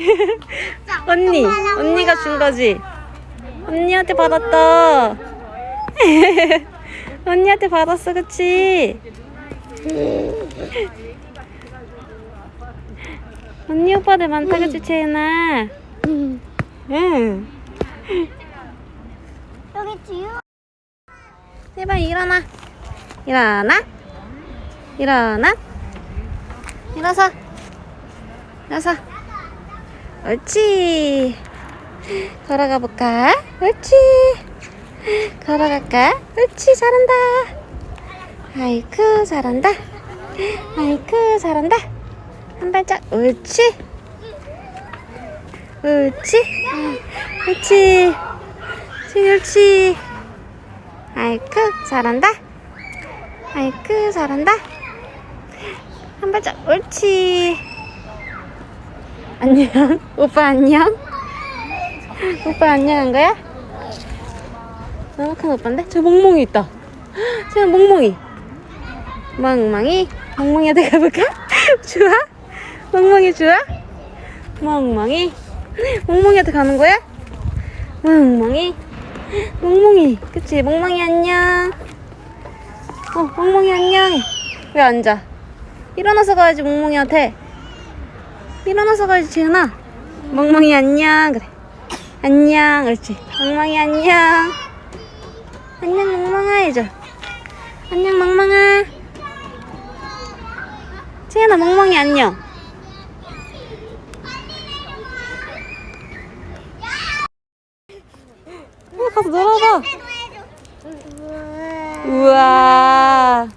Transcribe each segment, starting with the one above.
언니, 언니가 준 거지? 언니한테 받았다. 언니한테 받았어, 그치? 언니 오빠들 많다, 그치, 채은아? 응. 여기 지우. 제발 일어나. 일어나. 일어나. 일어서. 일어서. 옳지. 걸어가 볼까? 옳지. 걸어갈까? 옳지. 잘한다. 아이쿠, 잘한다. 아이쿠, 잘한다. 한 발짝. 옳지. 옳지. 옳지. 옳지. 아이쿠 잘한다 아이쿠 잘한다 한 발짝 옳지 안녕. 오빠 안녕? 오빠 안녕한 거야? 너무 큰 오빠인데? 저 멍멍이 있다. 저 멍멍이. 멍멍이? 멍멍이한테 가볼까? 좋아? 멍멍이 좋아? 멍멍이? 멍멍이한테 가는 거야? 멍멍이? 멍멍이. 그치? 멍멍이 안녕. 어 멍멍이 안녕. 왜 앉아? 일어나서 가야지 멍멍이한테 일어나서 가야지 지은아. 멍멍이 안녕. 그래. 안녕. 그렇지. 멍멍이 안녕. 안녕 멍멍아. 해줘 안녕 멍멍아. 지은아 멍멍이 안녕. 어, 가서 놀아봐. 우와.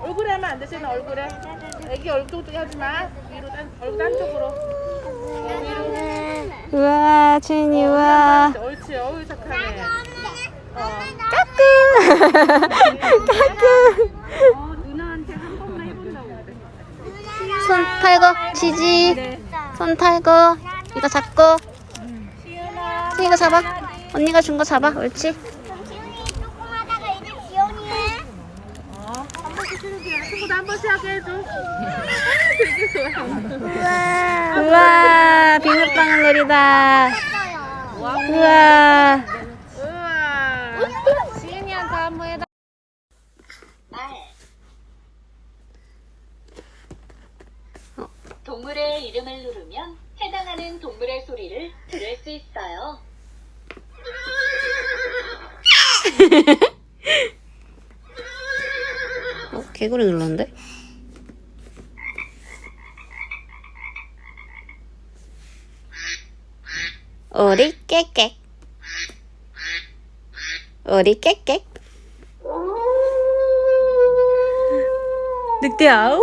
얼굴에 하면 안 되잖아 얼굴에 애기 얼굴 쪽에 하지 마 위로 딴 얼굴 한쪽으로. 우와 우와. 옳지 어우 착하네. 어. 까꿍. 까꿍. 어 누나한테 한 번만 해본다고. 그래 손 털고 지지. 손 털고 이거 잡고. 이거 잡아. 언니가 준 거 잡아 옳지 지훈이 조금 하다가 이제 지훈이 해. 어한 번씩 해줄게 친구도 한 번씩 하게 해줘. 우와 비눗방울 놀이다. 우와. 우와 지은이한테 한번 해다 동물의 이름을 누르면 해당하는 동물의 소리를 들을 수 있어요. 어 개구리 눌렀는데? 오리 깨깨. 오리 깨깨. 늑대 아우!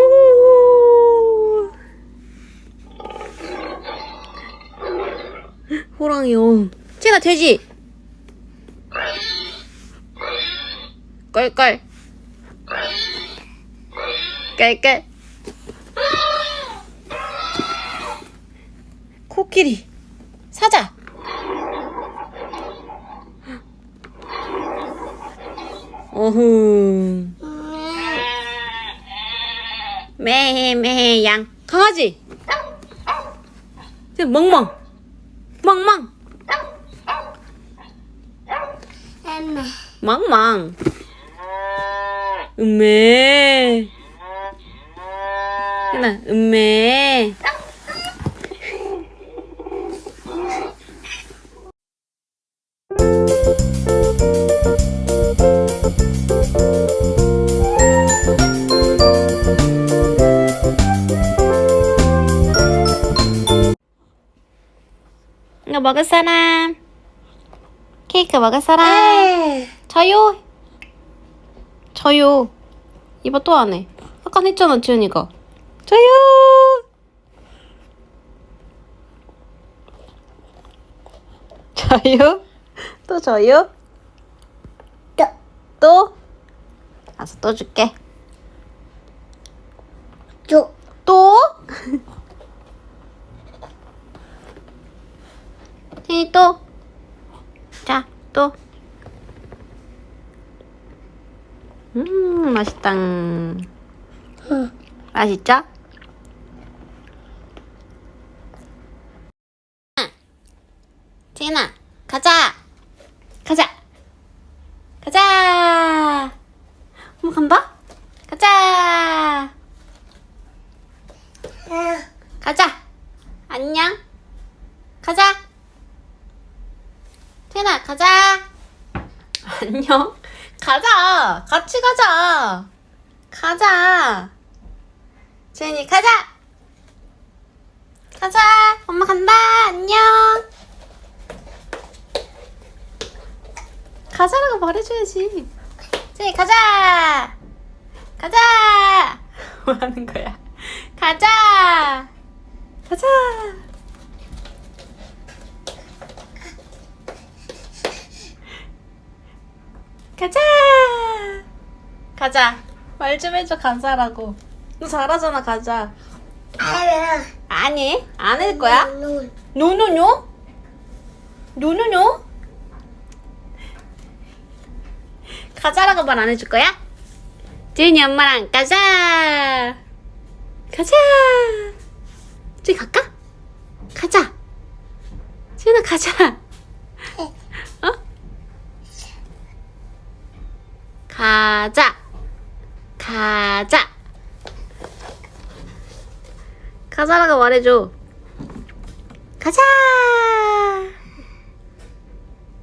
호랑이요 쟤나 돼지. 껄껄 깔깔. 코끼리. 사자. 어흥. 매매 양. 강아지. 저 멍멍. 멍멍. 멍멍 음메 하나 음메. 이거 먹을 사람. 케이크 먹을 사람. 저요. 저요. 이봐 또 안 해. 아까 했잖아 지은이가 저요! 저요? 또 저요? 또. 또? 알았어 또 줄게. 줘. 또? 지은이 또 자 또. 음 맛있다 응. 맛있죠? 지은아, 가자. 가자. 가자. 엄마 간다? 가자. 가자. 안녕. 가자. 태연아, 가자. 안녕. 가자. 같이 가자. 가자. 재은이, 가자. 가자. 엄마 간다. 안녕. 가자라고 말해줘야지. 재은이, 가자. 가자. 뭐 하는 거야? 가자. 가자. 가자. 가자. 말 좀 해줘 가자라고. 너 잘하잖아 가자. 아니 안 할 거야. 노노노? 노노노? 가자라고 말 안 해줄 거야? 지은이 엄마랑 가자. 가자. 저기 갈까? 가자. 지은아 가자. 어? 가자. 가자. 가자라고 말해줘. 가자.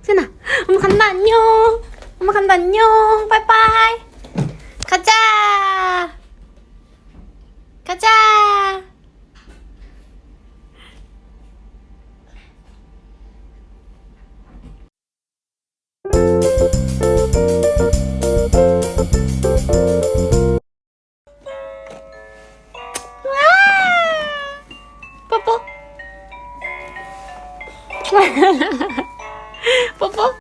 지은아, 엄마 간다 안녕. 엄마 간다 안녕. 바이바이. 가자. 가자. 뽀뽀.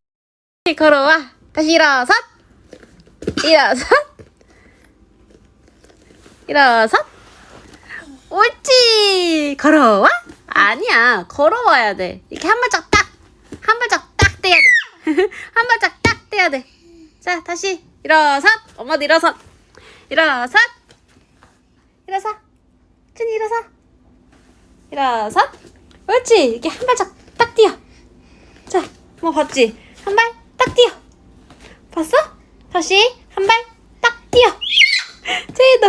걸어와. 다시 일어서. 일어서. 일어서. 옳지. 걸어와? 아니야. 걸어와야 돼. 이렇게 한 발짝 딱. 한 발짝 딱 떼야 돼. 한 발짝 딱 떼야 돼. 자, 다시. 일어서. 엄마도 일어서. 일어서. 일어서. 춘이 일어서. 일어서. 옳지. 이렇게 한 발짝 뭐 봤지? 한 발 딱 뛰어. 봤어? 다시 한 발 딱 뛰어. 제이도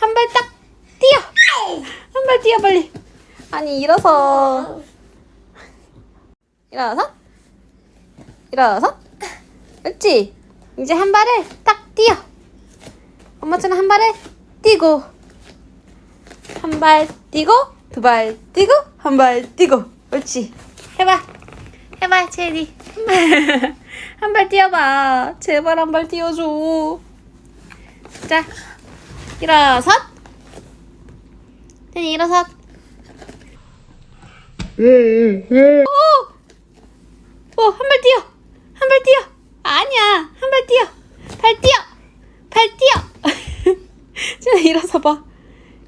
한 발 딱 뛰어. 한 발 뛰어 빨리. 아니 일어서. 일어서. 일어서. 옳지. 이제 한 발을 딱 뛰어. 엄마처럼 한 발을 뛰고. 한 발 뛰고 두 발 뛰고 한 발 뛰고 옳지 해봐 해봐 체리. 한 발 뛰어봐. 제발 한 발 뛰어줘. 자 일어서 테니 일어서 오한 발 뛰어. 한 발 뛰어. 아니야. 한 발 뛰어. 발 뛰어. 발 뛰어. 자 일어서 봐.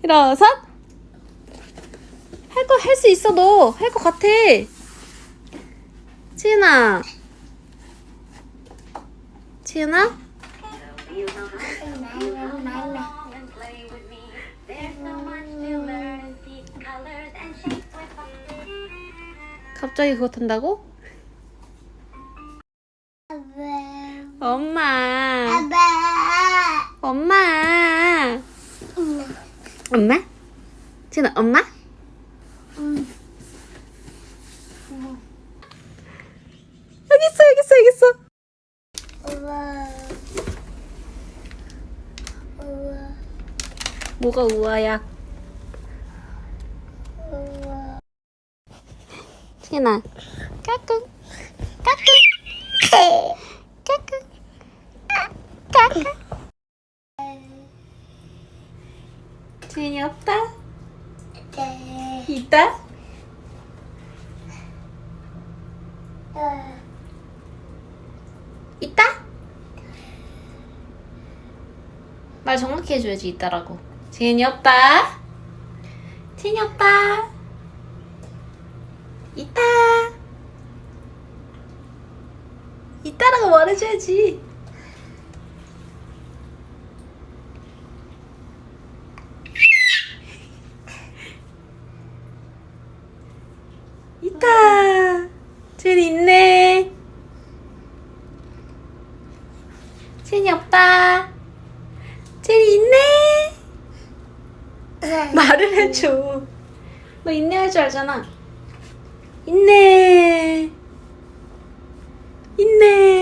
일어서 할 거 할 수 있어 너. 할거 같아 지은아 지은아 갑자기 그거 탄다고? 엄마. 엄마. 엄마? 지은아 엄마? 여기 있어 여기 있어 여기 있어 뭐가 우아야? 지은아. 까꿍. 까꿍 까꿍 까꿍 지은이 없다? 있다? 있다? 말 정확히 해줘야지 있다라고 지은이 없다 지은이 없다 있다 있다라고 말해줘야지. 있다 채연이 있네. 채연이 없다. 채연이 있네. 말을 해줘. 너 있네 할줄 알잖아. 있네. 있네.